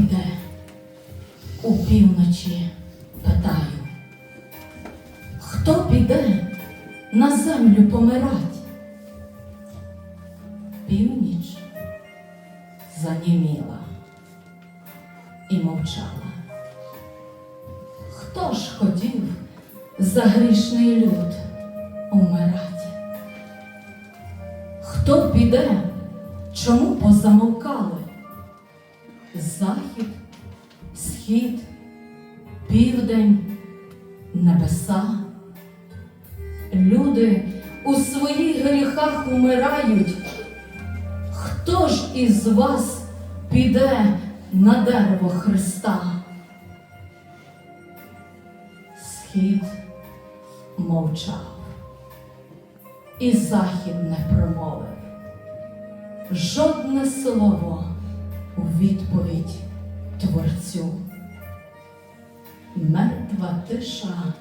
піде у півночі, питаю, хто піде на землю помирать? Північ заніміла і мовчала. Хто ж хотів за грішний люд умирать? Хто піде, чому позамовкали? Захід, схід, південь, небеса. Люди у своїх гріхах умирають. Хто ж із вас піде на дерево Христа? Схід мовчав, і захід не промовив. Жодне слово відповідь Творцю. Мертва тиша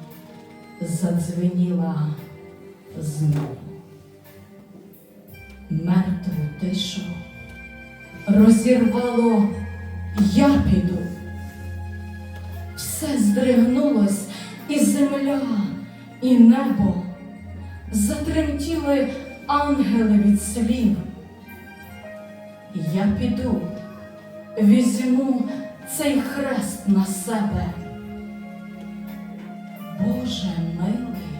задзвеніла знову. Мертву тишу розірвало я піду. Все здригнулось, і земля, і небо. Затремтіли ангели від слів. Я піду, візьму цей хрест на себе. Боже милий,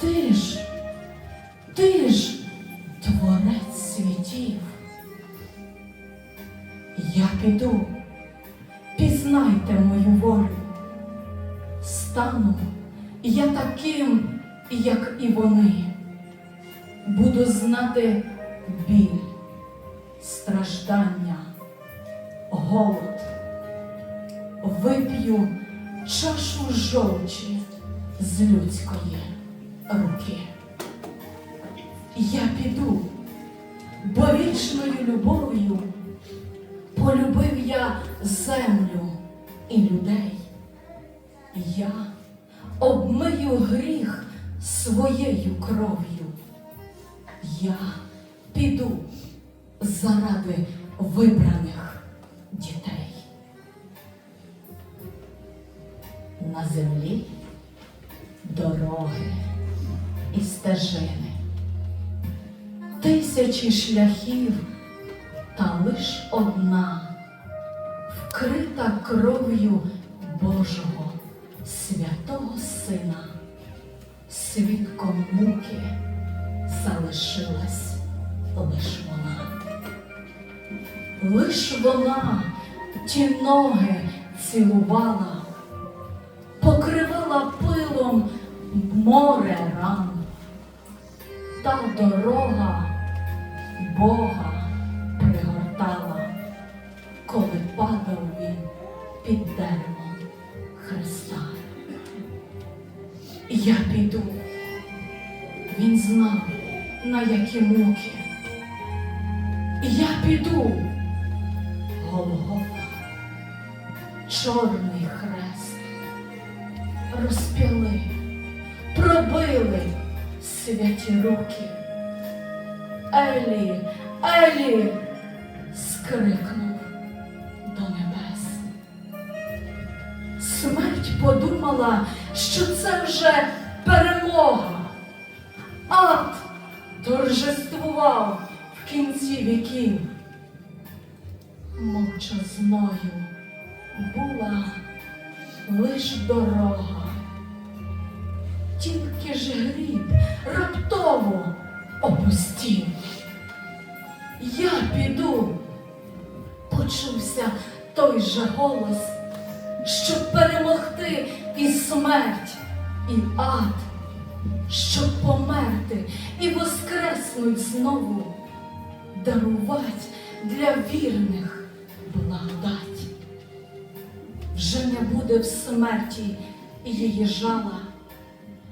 ти ж, ти ж творець світів. Я піду, пізнайте мою волю. Стану я таким, як і вони. Буду знати біль, страждання, голод. Вип'ю чашу жовчі з людської руки. Я піду, бо вічною любов'ю полюбив я землю і людей. Я обмию гріх своєю кров'ю. Я піду заради вибраних На землі дороги і стежини, тисячі шляхів, та лиш одна, вкрита кров'ю Божого святого Сина, свідком муки залишилась лиш вона. Лиш вона ті ноги цілувала, покривала пилом море ран, та дорога Бога пригортала, коли падав він під деревом Христа. Я піду, він знав, на які муки. Я піду, Голгофа, чорний хрест, розп'яли, пробили святі руки. Елі, Елі, скрикнув до небес. Смерть подумала, що це вже перемога. Ад торжествував в кінці віків. Мовчазною була лиш дорога. Тільки ж гріб раптово опустів. Я піду, почувся той же голос, щоб перемогти і смерть, і ад, щоб померти і воскреснуть знову, дарувати для вірних благодать. Вже не буде в смерті її жала.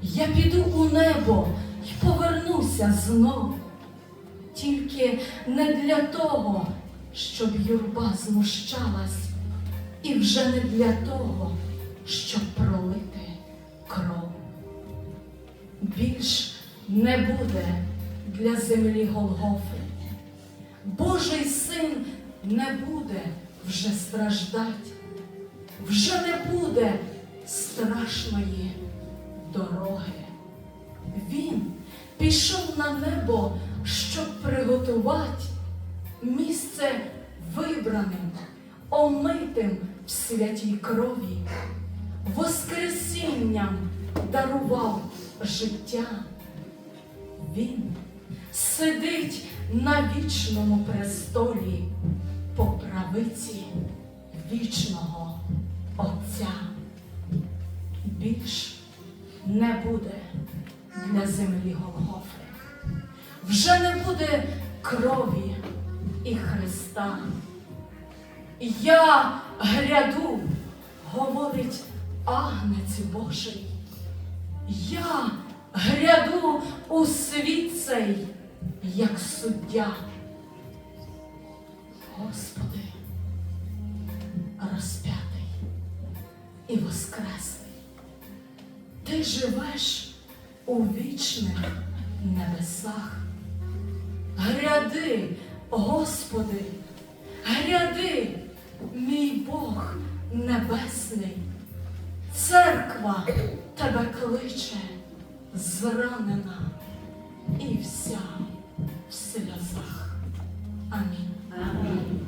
Я піду у небо й повернуся знов, тільки не для того, щоб юрба знущалась, і вже не для того, щоб пролити кров. Більш не буде для землі Голгофи. Божий син не буде вже страждать, вже не буде страшної дороги. Він пішов на небо, щоб приготувати місце вибраним, омитим в святій крові, Воскресінням дарував життя. Він сидить на вічному престолі по правиці вічного Отця. Більш не буде для землі Голгофи. Вже не буде крові і Христа. Я гряду, говорить агнець Божий. Я гряду у світ цей, як суддя. Господи, розп'ятий і воскреслий, ти живеш у вічних небесах. Гряди, Господи, гряди, мій Бог небесний. Церква тебе кличе, зранена і вся в сльозах. Амінь.